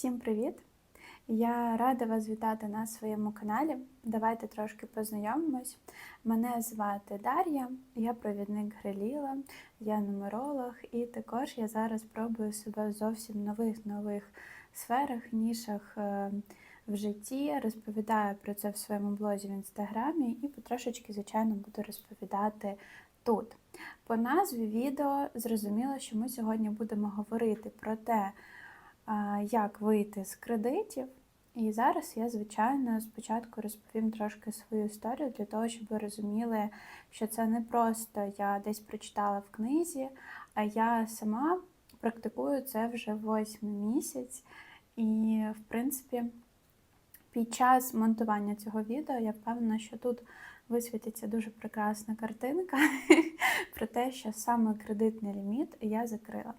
Всім привіт! Я рада вас вітати на своєму каналі. Давайте трошки познайомимось. Мене звати Дар'я, я провідник Греліла, я нумеролог, і також я зараз пробую себе в зовсім нових нових сферах, нішах е, в житті. Розповідаю про це в своєму блозі в інстаграмі і потрошечки, звичайно, буду розповідати тут. По назві відео зрозуміло, що ми сьогодні будемо говорити про те, як вийти з кредитів. І зараз я, звичайно, спочатку розповім трошки свою історію для того, щоб ви розуміли, що це не просто я десь прочитала в книзі, а я сама практикую це вже восьмий місяць. І, в принципі, під час монтування цього відео я впевнена, що тут висвітиться дуже прекрасна картинка про те, що саме кредитний ліміт я закрила.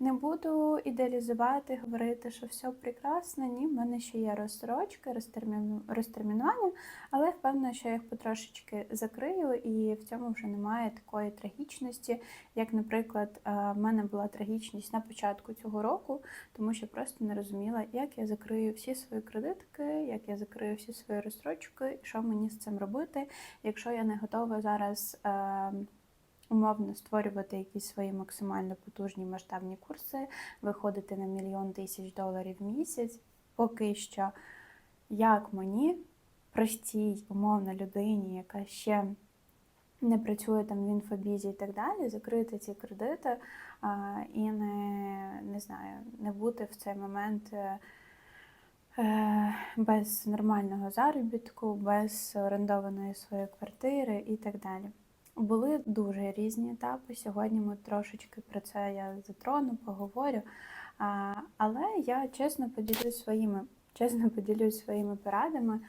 Не буду ідеалізувати, говорити, що все прекрасно. Ні, в мене ще є розстрочки, розтерміну- розтермінування, але впевнена, що я їх потрошечки закрию, і в цьому вже немає такої трагічності, як, наприклад, е, в мене була трагічність на початку цього року, тому що просто не розуміла, як я закрию всі свої кредитки, як я закрию всі свої розстрочки, що мені з цим робити, якщо я не готова зараз. е, Умовно створювати якісь свої максимально потужні масштабні курси, виходити на мільйон тисяч доларів в місяць. Поки що, як мені, простій, умовно людині, яка ще не працює там в інфобізі і так далі, закрити ці кредити а, і не, не знаю, не бути в цей момент. Е, Без нормального заробітку, без орендованої своєї квартири і так далі. Були дуже різні етапи. Сьогодні ми трошечки про це я затрону, поговорю. Але я чесно поділюсь своїми, чесно поділюсь своїми порадами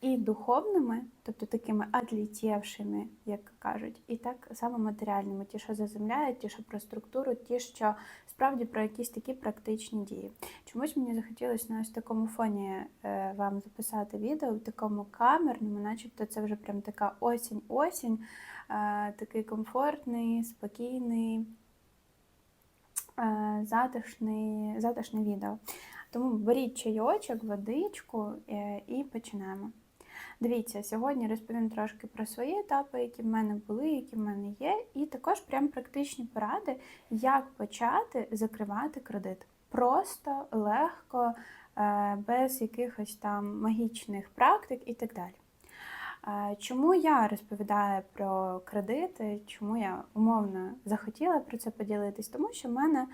і духовними, тобто такими отлетівшими, як кажуть, і так само матеріальними, ті, що заземляють, ті, що про структуру, ті, що справді про якісь такі практичні дії. Чомусь мені захотілося на ось такому фоні е, вам записати відео, в такому камерному, начебто це вже прям така осінь-осінь, е, такий комфортний, спокійний, е, затишний, затишне відео. Тому беріть чайочок, водичку і починаємо. Дивіться, сьогодні розповім трошки про свої етапи, які в мене були, які в мене є, і також прям практичні поради, як почати закривати кредит. Просто, легко, е, без якихось там магічних практик і так далі. Е, Чому я розповідаю про кредити, чому я умовно захотіла про це поділитись? Тому що в мене е,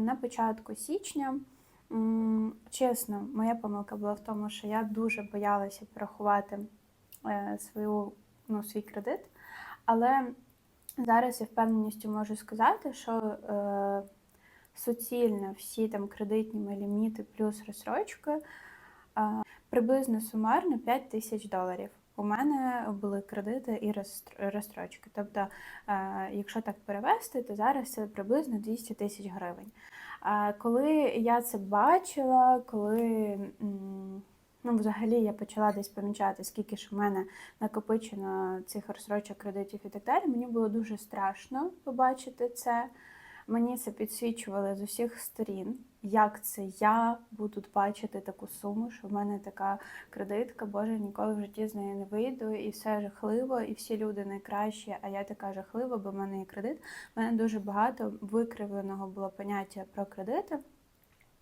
на початку січня. Чесно, моя помилка була в тому, що я дуже боялася порахувати е, свою, ну, свій кредит. Але зараз я впевненістю можу сказати, що е, суцільно всі там кредитні ліміти плюс розсрочки е, приблизно сумарно 5 тисяч доларів. У мене були кредити і розстрочки. Тобто, е, якщо так перевести, то зараз це приблизно 200 тисяч гривень. Коли я це бачила, коли ну, взагалі я почала десь помічати, скільки ж в мене накопичено цих розсрочок кредитів і так далі, мені було дуже страшно побачити це. Мені це підсвічували з усіх сторін, як це я буду бачити таку суму, що в мене така кредитка, боже, ніколи в житті з нею не вийду, і все жахливо, і всі люди найкращі, а я така жахлива, бо в мене є кредит. У мене дуже багато викривленого було поняття про кредити.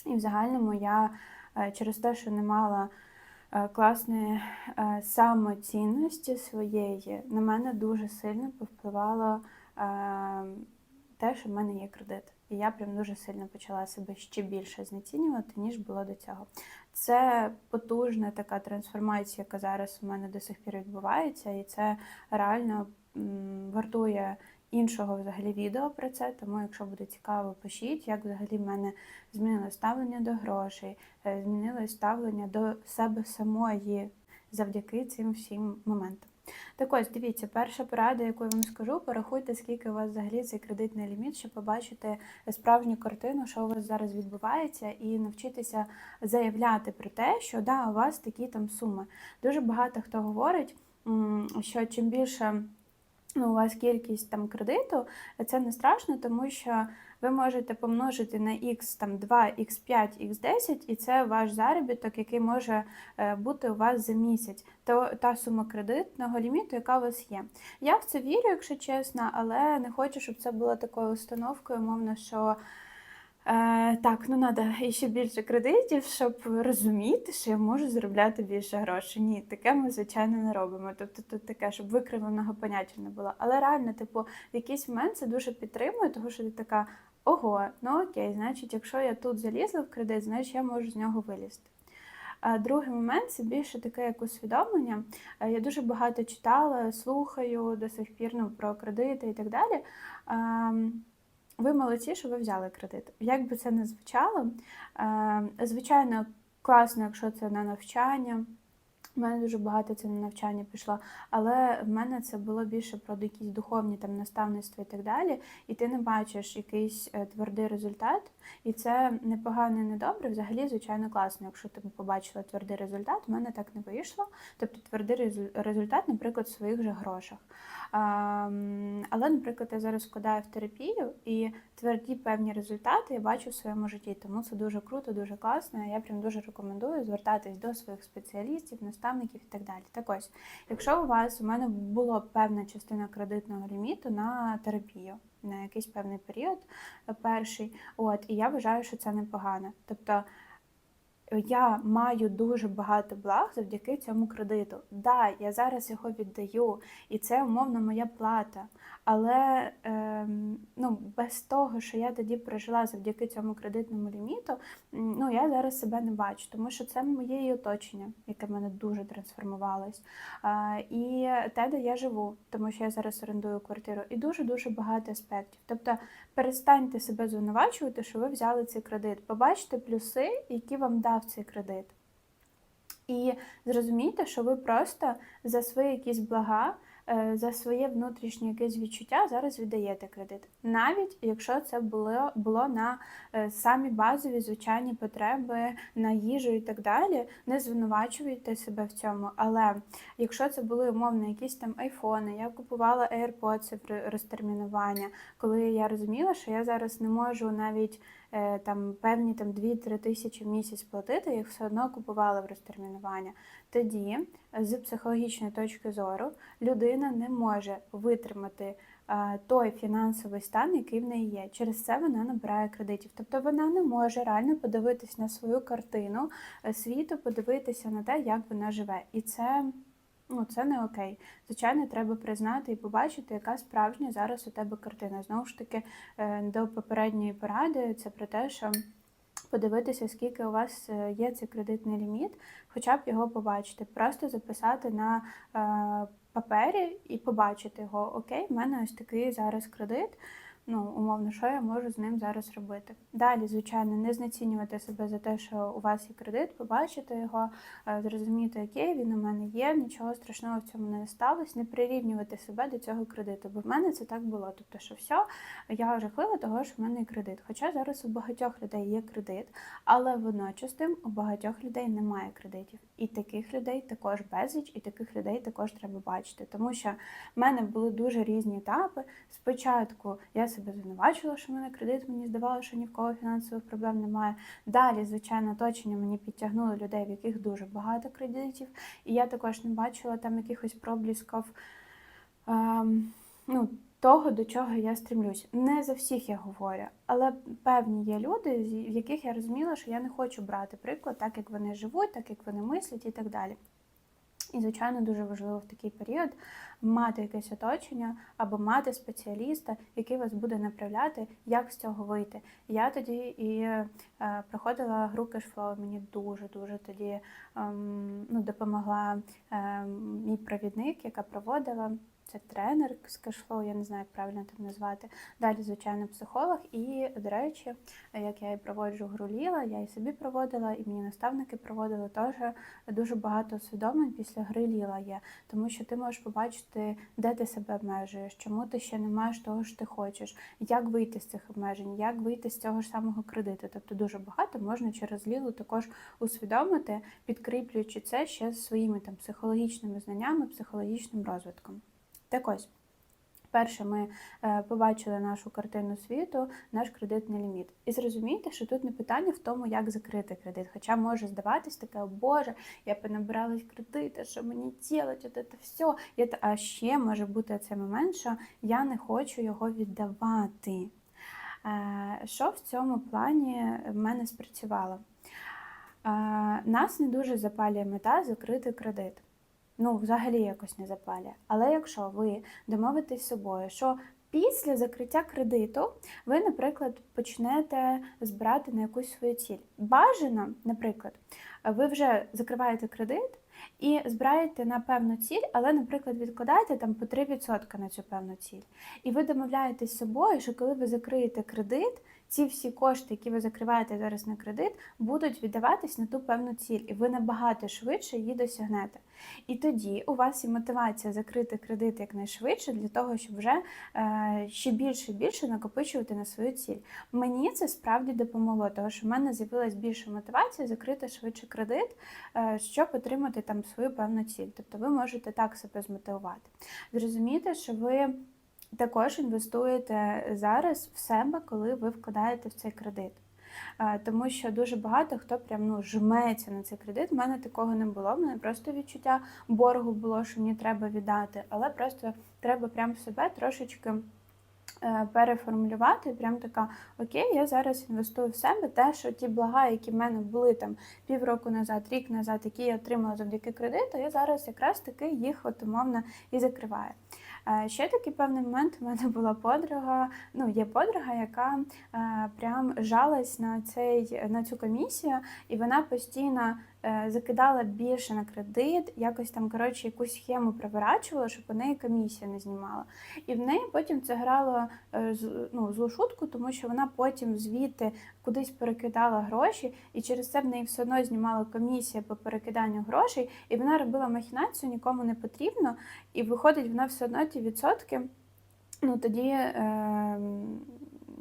І в загальному я е, через те, що не мала е, класної е, самоцінності своєї, на мене дуже сильно повпливало е, те, що в мене є кредит. І я прям дуже сильно почала себе ще більше знецінювати, ніж було до цього. Це потужна така трансформація, яка зараз у мене до сих пір відбувається, і це реально вартує іншого взагалі відео про це. Тому, якщо буде цікаво, пишіть, як взагалі в мене змінилось ставлення до грошей, е, змінилось ставлення до себе самої завдяки цим всім моментам. Так ось, дивіться, перша порада, яку я вам скажу, порахуйте, скільки у вас взагалі цей кредитний ліміт, щоб побачити справжню картину, що у вас зараз відбувається, і навчитися заявляти про те, що да, у вас такі там суми. Дуже багато хто говорить, що чим більше у вас кількість там кредиту, це не страшно, тому що ви можете помножити на x там 2, x5, x10, і це ваш заробіток, який може е, бути у вас за місяць. То та сума кредитного ліміту, яка у вас є. Я в це вірю, якщо чесно, але не хочу, щоб це було такою установкою, мовно, що. Е, так, ну треба ще більше кредитів, щоб розуміти, що я можу заробляти більше грошей. Ні, таке ми, звичайно, не робимо. Тобто тут таке, щоб викривленого поняття не було. Але реально, типу, в якийсь момент це дуже підтримує, тому що ти така, ого, ну окей, значить, якщо я тут залізла в кредит, значить я можу з нього вилізти. А другий момент це більше таке як усвідомлення. Е, Я дуже багато читала, слухаю до сих пір ну, про кредити і так далі. Ви молодці, що ви взяли кредит. Як би це не звучало, е, звичайно, класно, якщо це на навчання. У мене дуже багато це на навчання пішло, але в мене це було більше про якісь духовні там наставництва і так далі. І ти не бачиш якийсь е, твердий результат, і це не погано, і не добре. Взагалі, звичайно, класно, якщо ти побачила твердий результат. У мене так не вийшло. Тобто твердий результат, наприклад, в своїх же грошах. Але, наприклад, я зараз вкладаю в терапію і тверді певні результати я бачу в своєму житті. Тому це дуже круто, дуже класно. Я прям дуже рекомендую звертатись до своїх спеціалістів, наставників і так далі. Так ось, якщо у вас у мене була певна частина кредитного ліміту на терапію. На якийсь певний період е, перший, от і я вважаю, що це непогано. Тобто я маю дуже багато благ завдяки цьому кредиту. Да, я зараз його віддаю, і це умовно моя плата. Але ем, ну, без того, що я тоді прожила завдяки цьому кредитному ліміту, ну я зараз себе не бачу, тому що це моє оточення, яке в мене дуже трансформувалось. А, і те, де я живу, тому що я зараз орендую квартиру, і дуже дуже багато аспектів. Тобто перестаньте себе звинувачувати, що ви взяли цей кредит. Побачте плюси, які вам дав цей кредит. І зрозумійте, що ви просто за свої якісь блага, за своє внутрішнє якесь відчуття зараз віддаєте кредит. Навіть якщо це було, було на е, самі базові звичайні потреби, на їжу і так далі, не звинувачуйте себе в цьому. Але якщо це були умовно якісь там айфони, я купувала AirPods розтермінування, коли я розуміла, що я зараз не можу навіть е, там певні там 2-3 тисячі в місяць платити, їх все одно купувала в розтермінування. Тоді, з психологічної точки зору, людина не може витримати е, той фінансовий стан, який в неї є. Через це вона набирає кредитів. Тобто вона не може реально подивитись на свою картину е, світу, подивитися на те, як вона живе. І це. Ну, це не окей. Звичайно, треба признати і побачити, яка справжня зараз у тебе картина. Знову ж таки, е, до попередньої поради це про те, що подивитися, скільки у вас е, є цей кредитний ліміт, хоча б його побачити. Просто записати на е, папері і побачити його. Окей, в мене ось такий зараз кредит. Ну, умовно, що я можу з ним зараз робити. Далі, звичайно, не знецінювати себе за те, що у вас є кредит, побачити його, е, зрозуміти, окей, він у мене є, нічого страшного в цьому не сталося, не прирівнювати себе до цього кредиту. Бо в мене це так було. Тобто, що все, я жахлива того, що в мене є кредит. Хоча зараз у багатьох людей є кредит, але водночас тим у багатьох людей немає кредитів. І таких людей також безліч, і таких людей також треба бачити. Тому що в мене були дуже різні етапи. Спочатку я себе звинувачувала, що в мене кредит, мені здавалося, що ні в кого фінансових проблем немає. Далі, звичайно, оточення мені підтягнуло людей, в яких дуже багато кредитів, і я також не бачила там якихось проблисків. Ем, ну, того, до чого я стрімлюсь. Не за всіх я говорю, але певні є люди, в яких я розуміла, що я не хочу брати приклад, так як вони живуть, так як вони мислять і так далі. І, звичайно, дуже важливо в такий період мати якесь оточення або мати спеціаліста, який вас буде направляти, як з цього вийти. Я тоді і е, проходила гру кешфлоу, мені дуже-дуже тоді е, ну, допомогла е, мій провідник, яка проводила. Це тренер з кешфлоу, я не знаю, як правильно там назвати. Далі, звичайно, психолог. І, до речі, як я і проводжу гру Ліла, я і собі проводила, і мені наставники проводили теж дуже багато усвідомлень після гри Ліла є. Тому що ти можеш побачити, де ти себе обмежуєш, чому ти ще не маєш того, що ти хочеш, як вийти з цих обмежень, як вийти з цього ж самого кредиту. Тобто дуже багато можна через Лілу також усвідомити, підкріплюючи це ще своїми там психологічними знаннями, психологічним розвитком. Так ось. Перше, ми е, побачили нашу картину світу, наш кредитний ліміт. І зрозумійте, що тут не питання в тому, як закрити кредит. Хоча може здаватись таке, о Боже, я понабиралась кредити, що мені ділать, от це все. А ще може бути цей момент, що я не хочу його віддавати. Е, Що в цьому плані в мене спрацювало? Е, Нас не дуже запалює мета закрити кредит. Ну, взагалі якось не запалює. Але якщо ви домовитесь з собою, що після закриття кредиту ви, наприклад, почнете збирати на якусь свою ціль. Бажано, наприклад, ви вже закриваєте кредит і збираєте на певну ціль, але, наприклад, відкладаєте там по 3% на цю певну ціль. І ви домовляєтесь з собою, що коли ви закриєте кредит, ці всі кошти, які ви закриваєте зараз на кредит, будуть віддаватись на ту певну ціль, і ви набагато швидше її досягнете. І тоді у вас є мотивація закрити кредит якнайшвидше для того, щоб вже е, ще більше і більше накопичувати на свою ціль. Мені це справді допомогло, тому що в мене з'явилась більша мотивація закрити швидше кредит, е, щоб отримати там свою певну ціль. Тобто ви можете так себе змотивувати. Зрозумійте, що ви. Також інвестуєте зараз в себе, коли ви вкладаєте в цей кредит. Тому що дуже багато хто прям ну жметься на цей кредит. У мене такого не було. В мене просто відчуття боргу було, що мені треба віддати, але просто треба прям себе трошечки е, переформулювати. Прям така окей, я зараз інвестую в себе. Те, що ті блага, які в мене були там півроку назад, рік назад, які я отримала завдяки кредиту, я зараз якраз таки їх от умовно і закриваю. Ще такий певний момент у мене була подруга. Ну, є подруга, яка е, прям жалась на цей на цю комісію, і вона постійно закидала більше на кредит, якось там коротше якусь схему приворачувала, щоб у неї комісія не знімала. І в неї потім це грало е, ну, злу шутку, тому що вона потім звідти кудись перекидала гроші, і через це в неї все одно знімала комісія по перекиданню грошей, і вона робила махінацію, нікому не потрібно, і виходить, вона все одно ті відсотки. Ну тоді е,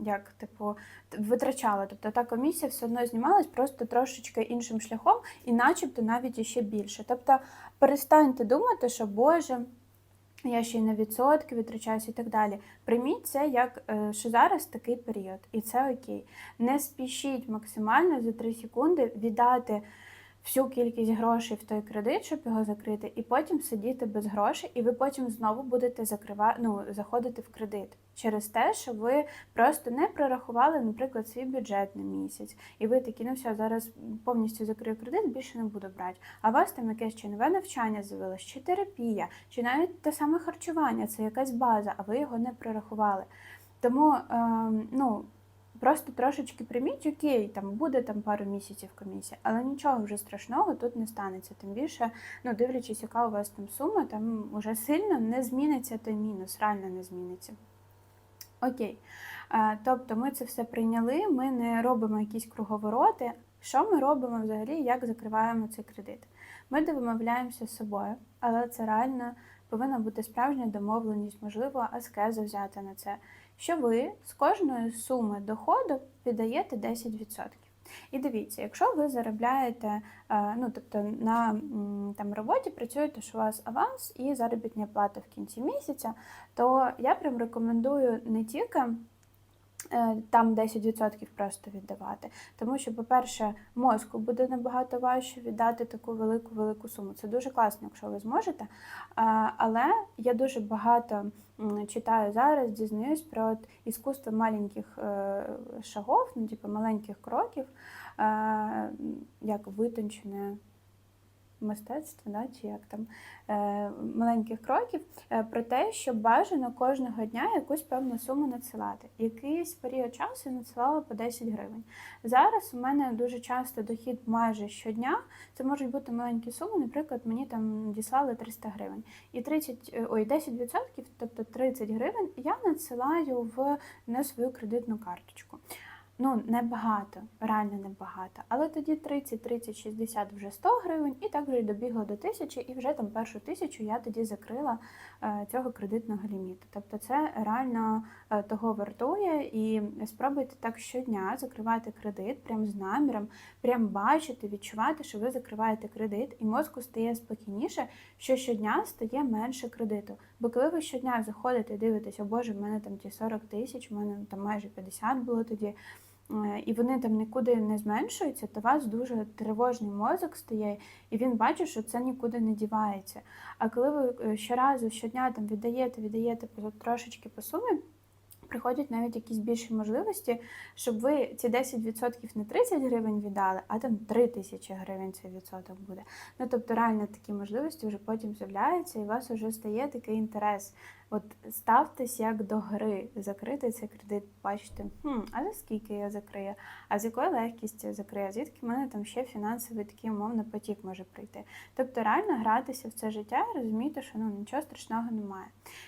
як типу витрачала. Тобто та комісія все одно знімалась просто трошечки іншим шляхом, і начебто навіть іще більше. Тобто перестаньте думати, що Боже. Я ще й на відсотки витрачаюся і так далі. Прийміть це як е, що зараз такий період, і це окей. Не спішіть максимально за 3 секунди віддати всю кількість грошей в той кредит, щоб його закрити, і потім сидіти без грошей, і ви потім знову будете закрива... ну, заходити в кредит через те, що ви просто не прорахували, наприклад, свій бюджет на місяць, і ви такі, ну все, зараз повністю закрию кредит, більше не буду брати. А у вас там якесь чи нове навчання з'явилось, чи терапія, чи навіть те саме харчування, це якась база, а ви його не прорахували. Тому ем, ну, просто трошечки прийміть, окей, там буде там пару місяців комісія, але нічого вже страшного тут не станеться. Тим більше, ну дивлячись, яка у вас там сума, там уже сильно не зміниться той мінус, реально не зміниться. Окей. Тобто ми це все прийняли, ми не робимо якісь круговороти. Що ми робимо взагалі, як закриваємо цей кредит? Ми домовляємося з собою, але це реально повинна бути справжня домовленість, можливо, аскеза взяти на це. Що ви з кожної суми доходу віддаєте 10%. І дивіться, якщо ви заробляєте, е, ну тобто на там роботі працюєте, що у вас аванс і заробітня плата в кінці місяця, то я прям рекомендую не тільки там 10% просто віддавати. Тому що, по-перше, мозку буде набагато важче віддати таку велику велику суму. Це дуже класно, якщо ви зможете. Але я дуже багато читаю зараз, дізнаюсь про іскусство маленьких е, шагов, ну, типу маленьких кроків, е, як витончене мистецтво, да, чи як там е, маленьких кроків, е, про те, що бажано кожного дня якусь певну суму надсилати. Якийсь період часу я надсилала по 10 гривень. Зараз у мене дуже часто дохід майже щодня. Це можуть бути маленькі суми. Наприклад, мені там діслали 300 гривень. І 30, е, ой, 10%, тобто 30 гривень, я надсилаю в на свою кредитну карточку. Ну, небагато, реально небагато. Але тоді 30, 30, 60 вже 100 гривень, і так вже й добігло до тисячі, і вже там першу тисячу я тоді закрила е, цього кредитного ліміту. Тобто це реально е, того вартує. І спробуйте так щодня закривати кредит, прям з наміром, прям бачити, відчувати, що ви закриваєте кредит, і мозку стає спокійніше, що щодня стає менше кредиту. Бо коли ви щодня заходите і дивитесь, о Боже, в мене там ті 40 тисяч, в мене там майже 50 було тоді. Е, І вони там нікуди не зменшуються, то у вас дуже тривожний мозок стає, і він бачить, що це нікуди не дівається. А коли ви е, щоразу, щодня там віддаєте, віддаєте трошечки по сумі, приходять навіть якісь більші можливості, щоб ви ці 10% не 30 гривень віддали, а там 3 тисячі гривень цей відсоток буде. Ну тобто реально такі можливості вже потім з'являються, і у вас вже стає такий інтерес. От ставтесь як до гри, закрити цей кредит, бачите, хм, а за скільки я закрию, а з якою легкістю я закрию, звідки в мене там ще фінансовий такий умовно потік може прийти. Тобто реально гратися в це життя і розуміти, що ну нічого страшного немає.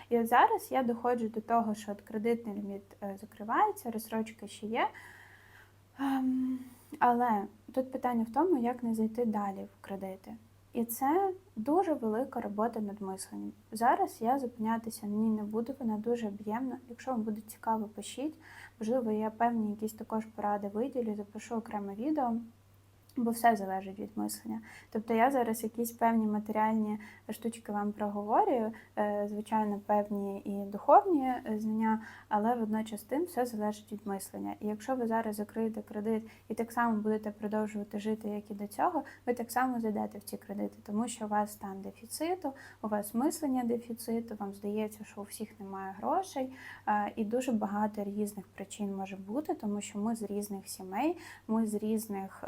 І от зараз я доходжу до того, що от кредитний ліміт е, закривається, розсрочка ще є. Ем, але тут питання в тому, як не зайти далі в кредити. І це дуже велика робота над мисленням. Зараз я зупинятися на ній не буду, вона дуже об'ємна. Якщо вам буде цікаво, пишіть. Можливо, я певні якісь також поради виділю, запишу окреме відео. Бо все залежить від мислення. Тобто я зараз якісь певні матеріальні штучки вам проговорюю, е, звичайно, певні і духовні е, знання, але водночас тим все залежить від мислення. І якщо ви зараз закриєте кредит і так само будете продовжувати жити, як і до цього, ви так само зайдете в ці кредити, тому що у вас стан дефіциту, у вас мислення дефіциту, вам здається, що у всіх немає грошей, е, і дуже багато різних причин може бути, тому що ми з різних сімей, ми з різних.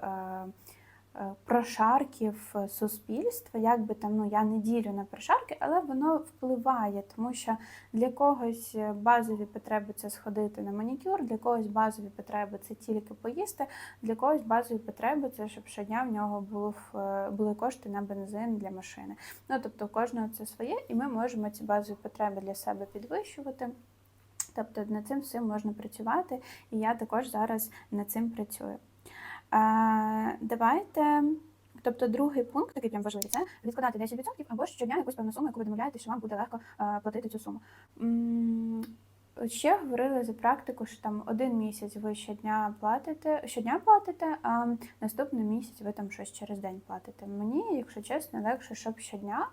Е, е, Прошарків е, суспільства, як би там ну я не ділю на прошарки, але воно впливає, тому що для когось е, базові потреби це сходити на манікюр, для когось базові потреби це тільки поїсти, для когось базові потреби це щоб щодня в нього було були кошти на бензин для машини. Ну тобто у кожного це своє, і ми можемо ці базові потреби для себе підвищувати. Тобто над цим всім можна працювати, і я також зараз над цим працюю. Давайте. Тобто другий пункт, такий прям важливий, це відкладати 10% або щодня якусь певну суму, яку ви домовляєте, що вам буде легко платити цю суму. Ще говорили за практику, що там один місяць ви щодня платите, щодня платите, а наступний місяць ви там щось через день платите. Мені, якщо чесно, легше, щоб щодня.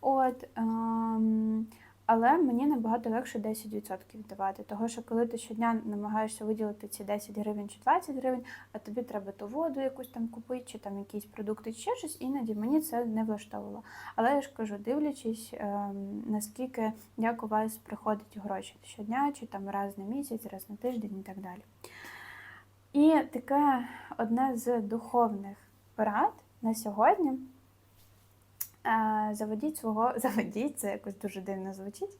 От, ем, але мені набагато легше 10% давати, того що коли ти щодня намагаєшся виділити ці 10 гривень чи 20 гривень, а тобі треба ту воду якусь там купити, чи там якісь продукти, чи ще щось, іноді мені це не влаштовувало. Але я ж кажу, дивлячись, ем, наскільки як у вас приходять гроші щодня, чи там раз на місяць, раз на тиждень і так далі. І таке одне з духовних порад на сьогодні. Заведіть свого, заведіть, це якось дуже дивно звучить.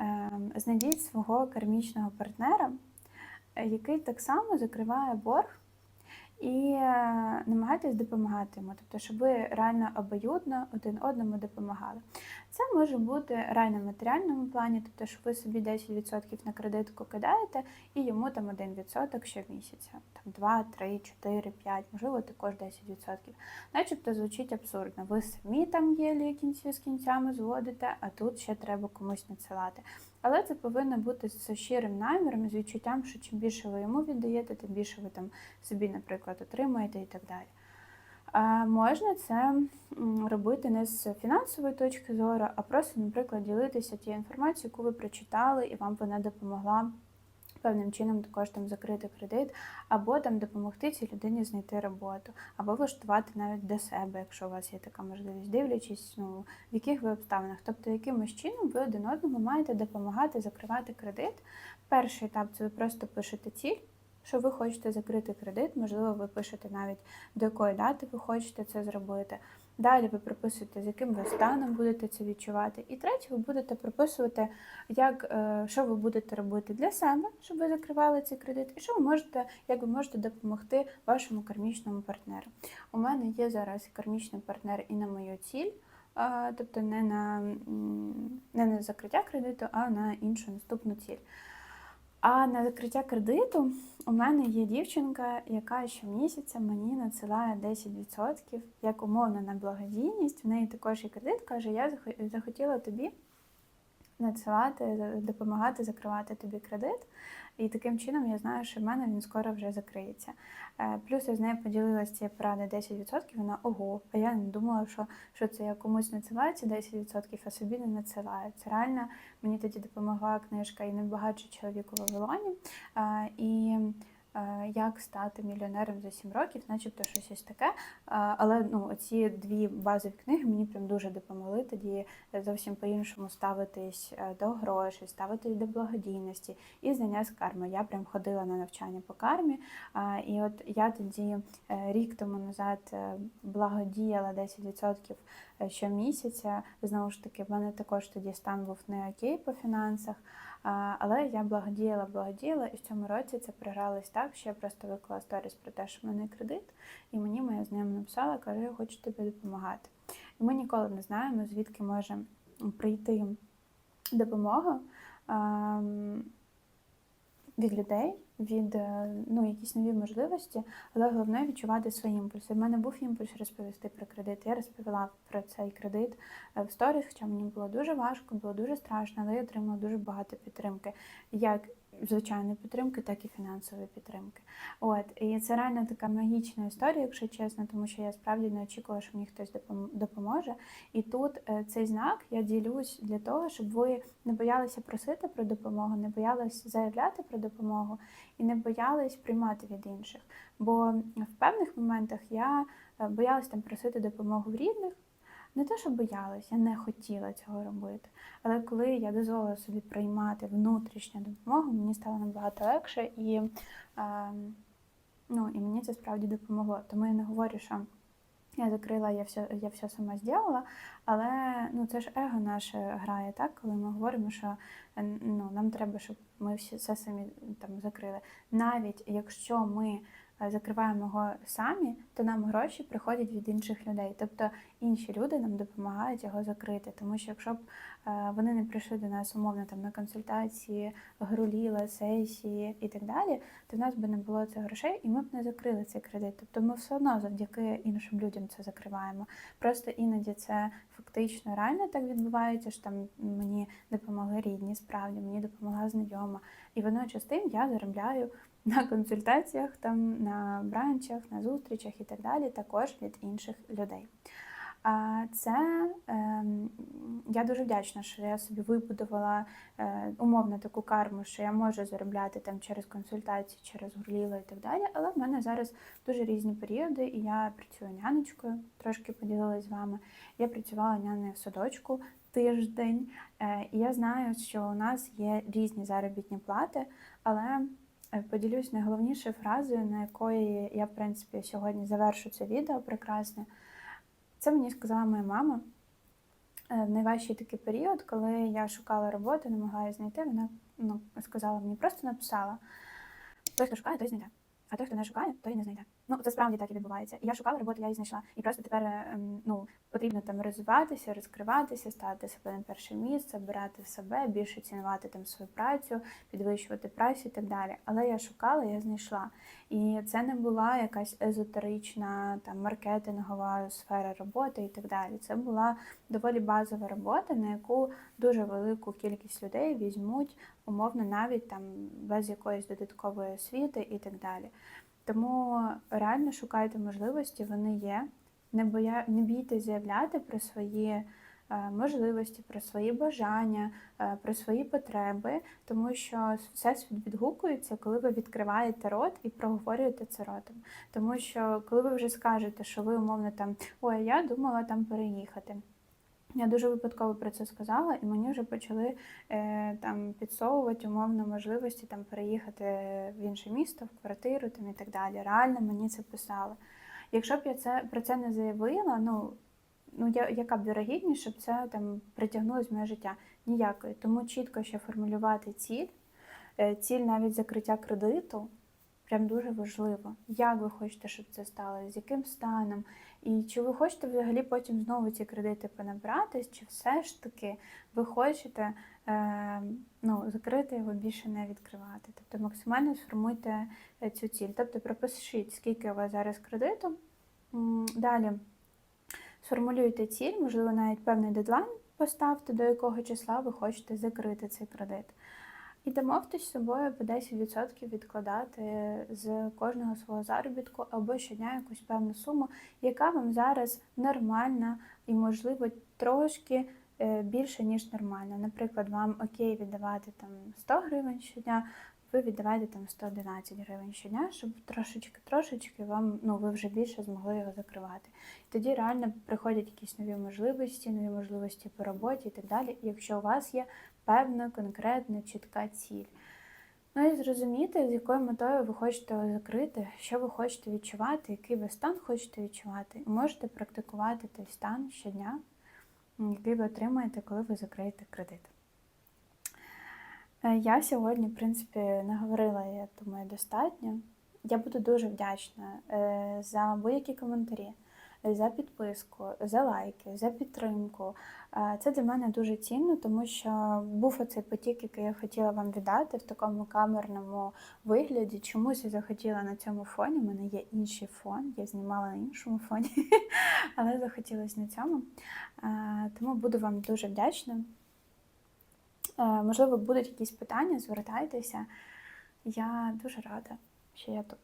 Е, Знайдіть свого кармічного партнера, е, який так само закриває борг, і е, намагайтесь допомагати йому, тобто, щоб ви реально обоюдно один одному допомагали. Це може бути реально в матеріальному плані, тобто, що ви собі 10% на кредитку кидаєте, і йому там 1% щомісяця, там 2, 3, 4, 5, можливо, також 10%. Начебто звучить абсурдно. Ви самі там єлі кінці з кінцями зводите, а тут ще треба комусь надсилати. Але це повинно бути з щирим наміром, з відчуттям, що чим більше ви йому віддаєте, тим більше ви там собі, наприклад, отримаєте і так далі. Можна це робити не з фінансової точки зору, а просто, наприклад, ділитися тією інформацією, яку ви прочитали, і вам вона допомогла певним чином також там закрити кредит, або там допомогти цій людині знайти роботу, або влаштувати навіть до себе, якщо у вас є така можливість, дивлячись, ну в яких ви обставинах. Тобто, якимось чином ви один одному маєте допомагати закривати кредит. Перший етап це ви просто пишете ціль. Що ви хочете закрити кредит, можливо, ви пишете навіть до якої дати ви хочете це зробити. Далі ви прописуєте, з яким ви станом будете це відчувати. І третє, ви будете прописувати, як, е, що ви будете робити для себе, щоб ви закривали цей кредит, і що ви можете, як ви можете допомогти вашому кармічному партнеру. У мене є зараз кармічний партнер і на мою ціль. е, Тобто не на, не на закриття кредиту, а на іншу наступну ціль. А на закриття кредиту у мене є дівчинка, яка щомісяця мені надсилає 10% як умовно на благодійність. В неї також є кредит, каже, я захотіла тобі надсилати, допомагати закривати тобі кредит. І таким чином я знаю, що в мене він скоро вже закриється. Е, Плюс я з нею поділилася цією порадою 10%, вона ого, а я не думала, що, що це я комусь надсилаю ці 10%, а собі не надсилаю. Це реально мені тоді допомогла книжка і небагатший чоловік у Вавилоні. Е, І як стати мільйонером за 7 років, начебто щось ось таке. Е, Але ну, ці дві базові книги мені прям дуже допомогли тоді зовсім по-іншому ставитись е, до грошей, ставитись до благодійності і знання з карми. Я прям ходила на навчання по кармі. І от я тоді е, рік тому назад е, благодіяла 10% щомісяця. Знову ж таки, в мене також тоді стан був не окей по фінансах. Але я благодіяла, благодіяла, і в цьому році це програлось так, що я просто виклала сторіс про те, що в мене кредит, і мені моя знайома написала, каже, я хочу тобі допомагати. І ми ніколи не знаємо, звідки може прийти допомога від людей, від е, ну, якісь нові можливості, але головне відчувати свої імпульси. У мене був імпульс розповісти про кредит. Я розповіла про цей кредит е, в сторіс, хоча мені було дуже важко, було дуже страшно, але я отримала дуже багато підтримки. Як звичайної підтримки, так і фінансової підтримки. От і це реально така магічна історія, якщо чесно, тому що я справді не очікувала, що мені хтось допом- допоможе. І тут е, цей знак я ділюсь для того, щоб ви не боялися просити про допомогу, не боялись заявляти про допомогу і не боялись приймати від інших. Бо в певних моментах я е, боялась там просити допомогу в рідних. Не те, що боялась, я не хотіла цього робити. Але коли я дозволила собі приймати внутрішню допомогу, мені стало набагато легше і, е, ну, і мені це справді допомогло. Тому я не говорю, що я закрила, я все, я все сама зробила, але ну, це ж его наше грає, так? коли ми говоримо, що ну, нам треба, щоб ми всі все самі там закрили. Навіть якщо ми закриваємо його самі, то нам гроші приходять від інших людей. Тобто інші люди нам допомагають його закрити. Тому що якщо б е, вони не прийшли до нас умовно там на консультації, груліла, сесії і так далі, то в нас би не було цих грошей, і ми б не закрили цей кредит. Тобто ми все одно завдяки іншим людям це закриваємо. Просто іноді це фактично реально так відбувається, що там мені допомогли рідні, справді мені допомогла знайома. І водночас тим я заробляю на консультаціях, там на бранчах, на зустрічах і так далі, також від інших людей. А це ем, я дуже вдячна, що я собі вибудувала е, умовно таку карму, що я можу заробляти там через консультації, через гурліло і так далі. Але в мене зараз дуже різні періоди, і я працюю нянечкою, трошки поділилась з вами. Я працювала нянею в садочку тиждень, е, і я знаю, що у нас є різні заробітні плати, але поділюсь найголовнішою фразою, на якої я, в принципі, сьогодні завершу це відео прекрасне. Це мені сказала моя мама Е, в найважчий такий період, коли я шукала роботу, її знайти. Вона ну, сказала мені, просто написала: той, хто шукає, той знайде. А той, хто не шукає, той не знайде. Ну, це справді так і відбувається. Я шукала роботу, я її знайшла. І просто тепер ем, ну, потрібно там розвиватися, розкриватися, ставити себе на перше місце, брати в себе, більше цінувати там свою працю, підвищувати працю і так далі. Але я шукала, я знайшла. І це не була якась езотерична там маркетингова сфера роботи і так далі. Це була доволі базова робота, на яку дуже велику кількість людей візьмуть умовно навіть там без якоїсь додаткової освіти і так далі. Тому реально шукайте можливості, вони є. Не боя... не бійтесь заявляти про свої е, можливості, про свої бажання, е, про свої потреби, тому що всесвіт відгукується, коли ви відкриваєте рот і проговорюєте це ротом. Тому що коли ви вже скажете, що ви умовно там ой, я думала там переїхати. Я дуже випадково про це сказала, і мені вже почали е, там підсовувати умовно можливості там переїхати в інше місто, в квартиру там і так далі. Реально мені це писали. Якщо б я це про це не заявила, ну ну я, яка б вірогідність, щоб це там притягнулося в моє життя? Ніякої. Тому чітко ще формулювати ціль, е, ціль навіть закриття кредиту. Прям дуже важливо, як ви хочете, щоб це стало, з яким станом, і чи ви хочете взагалі потім знову ці кредити понабратись, чи все ж таки ви хочете е, ну, закрити його більше не відкривати. Тобто максимально сформуйте е, цю ціль. Тобто пропишіть, скільки у вас зараз кредиту. Далі сформулюйте ціль, можливо, навіть певний дедлайн поставте, до якого числа ви хочете закрити цей кредит. І домовтесь з собою по 10% відкладати з кожного свого заробітку або щодня якусь певну суму, яка вам зараз нормальна і, можливо, трошки е, більше, ніж нормально. Наприклад, вам окей віддавати там 100 гривень щодня, ви віддаваєте там 111 гривень щодня, щоб трошечки-трошечки вам ну, ви вже більше змогли його закривати. Тоді реально приходять якісь нові можливості, нові можливості по роботі і так далі, якщо у вас є певна конкретна чітка ціль. Ну і зрозуміти, з якою метою ви хочете закрити, що ви хочете відчувати, який ви стан хочете відчувати. І можете практикувати той стан щодня, який ви отримаєте, коли ви закриєте кредит. Е, Я сьогодні, в принципі, наговорила, я думаю, достатньо. Я буду дуже вдячна е, за будь-які коментарі, за підписку, за лайки, за підтримку. Е, Це для мене дуже цінно, тому що був оцей потік, який я хотіла вам віддати в такому камерному вигляді. Чомусь я захотіла на цьому фоні. У мене є інший фон, я знімала на іншому фоні, але захотілося на цьому. Е, Тому буду вам дуже вдячна. Е, Можливо, будуть якісь питання, звертайтеся. Я дуже рада, що я тут.